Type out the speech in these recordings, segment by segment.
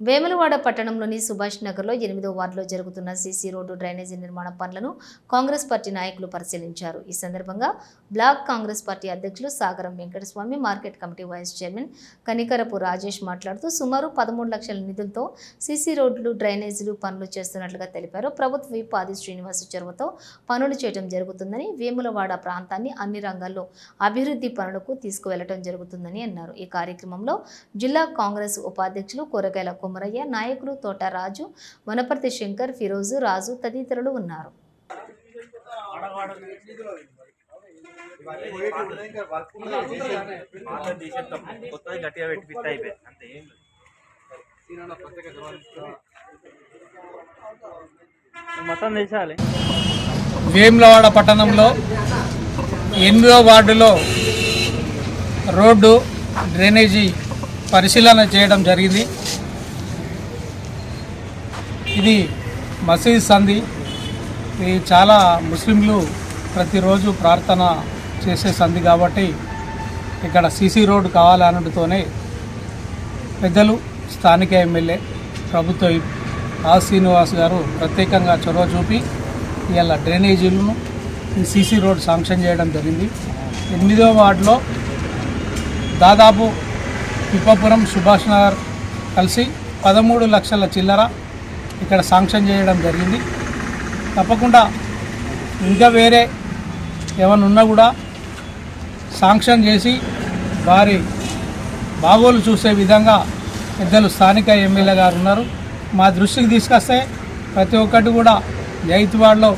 వేములవాడ పట్టణంలోని సుభాష్ నగర్లో ఎనిమిదో వార్డులో జరుగుతున్న సీసీ రోడ్డు డ్రైనేజీ నిర్మాణ పనులను కాంగ్రెస్ పార్టీ నాయకులు పరిశీలించారు. ఈ సందర్భంగా బ్లాక్ కాంగ్రెస్ పార్టీ అధ్యక్షులు Sagaram Venkataswamy market committee vice chairman Kanikarapu Rajesh మాట్లాడుతూ సుమారు పదమూడు లక్షల నిధులతో సీసీ రోడ్లు డ్రైనేజీలు పనులు చేస్తున్నట్లుగా తెలిపారు. ప్రభుత్వ విప్ ఆది శ్రీనివాస్ చొరవతో పనులు చేయడం జరుగుతుందని వేములవాడ ప్రాంతాన్ని అన్ని రంగాల్లో అభివృద్ధి పనులకు తీసుకువెళ్ళడం జరుగుతుందని అన్నారు. ఈ కార్యక్రమంలో జిల్లా కాంగ్రెస్ ఉపాధ్యక్షులు కూరగాయల కుమరయ్య నాయకులు తోట రాజు వనపర్తి శంకర్ ఫిరోజు రాజు తదితరులు ఉన్నారు. వేములవాడ పట్టణంలో ఎనిమిదో వార్డులో రోడ్డు డ్రైనేజీ పరిశీలన చేయడం జరిగింది. ఇది మసీద్ సంధి. ఇది చాలా ముస్లింలు ప్రతిరోజు ప్రార్థన చేసే సంధి కాబట్టి ఇక్కడ సీసీ రోడ్డు కావాలనడంతోనే పెద్దలు స్థానిక ఎమ్మెల్యే ప్రభుత్వ ఆర్ ఆ శ్రీనివాస్ గారు ప్రత్యేకంగా చొరవ చూపి ఇవాళ డ్రైనేజీలను ఈ సీసీ రోడ్ శాంక్షన్ చేయడం జరిగింది. ఎనిమిదో వార్డులో దాదాపు పిప్పపురం సుభాష్ నగర్ కలిసి పదమూడు లక్షల చిల్లర ఇక్కడ శాంక్షన్ చేయడం జరిగింది. తప్పకుండా ఇంకా వేరే ఏమైనా ఉన్నా కూడా శాంక్షన్ చేసి వారి బాగోలు చూసే విధంగా పెద్దలు స్థానిక ఎమ్మెల్యే గారు ఉన్నారు. మా దృష్టికి తీసుకొస్తే ప్రతి ఒక్కటి కూడా జైత్వాడలో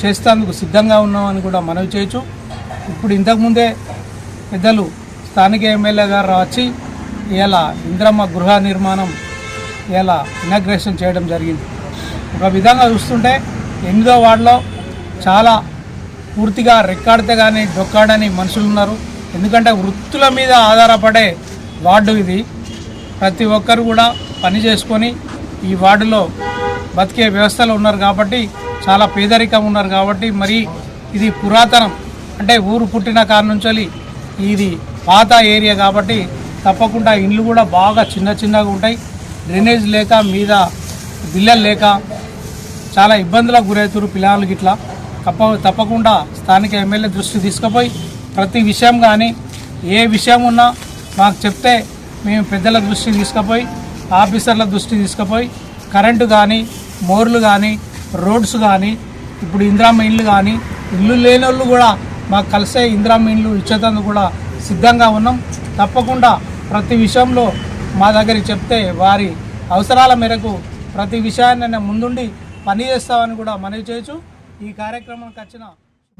చేసేందుకు సిద్ధంగా ఉన్నామని కూడా మనవి చేయొచ్చు. ఇప్పుడు ఇంతకుముందే పెద్దలు స్థానిక ఎమ్మెల్యే గారు వచ్చి ఇలా ఇంద్రమ్మ గృహ నిర్మాణం ఇలా ఇనాగ్రేషన్ చేయడం జరిగింది. ఒక విధంగా చూస్తుంటే ఎనిమిదో వార్డులో చాలా పూర్తిగా రెక్కాడితే కానీ డొక్కాడని మనుషులు ఉన్నారు. ఎందుకంటే వృత్తుల మీద ఆధారపడే వార్డు ఇది. ప్రతి ఒక్కరు కూడా పని చేసుకొని ఈ వార్డులో బతికే వ్యవస్థలో ఉన్నారు కాబట్టి చాలా పేదరికం ఉన్నారు కాబట్టి మరి ఇది పురాతనం. అంటే ఊరు పుట్టిన కాడ నుంచి ఇది పాత ఏరియా కాబట్టి తప్పకుండా ఇండ్లు కూడా బాగా చిన్న చిన్నగా ఉంటాయి. డ్రైనేజ్ లేక మీద బిల్లలు లేక చాలా ఇబ్బందులకు గురవుతారు పిల్లలు గిట్లా. తప్ప తప్పకుండా స్థానిక ఎమ్మెల్యే దృష్టి తీసుకుపోయి ప్రతి విషయం కానీ ఏ విషయం ఉన్నా మాకు చెప్తే మేము పెద్దల దృష్టి తీసుకుపోయి ఆఫీసర్ల దృష్టి తీసుకుపోయి కరెంటు కానీ మోర్లు కానీ రోడ్స్ కానీ ఇప్పుడు ఇందిరా మెయిన్లు కానీ ఇల్లు లేని వాళ్ళు కూడా మాకు కలిసే ఇందిరా మెయిన్లు ఇచ్చేటందుకు కూడా సిద్ధంగా ఉన్నాం. తప్పకుండా ప్రతి విషయంలో మా దగ్గరికి చెప్తే వారి అవసరాల మేరకు ప్రతి విషయాన్ని ముందుండి పనిచేస్తామని కూడా మనవి చేయొచ్చు. ఈ కార్యక్రమానికి వచ్చిన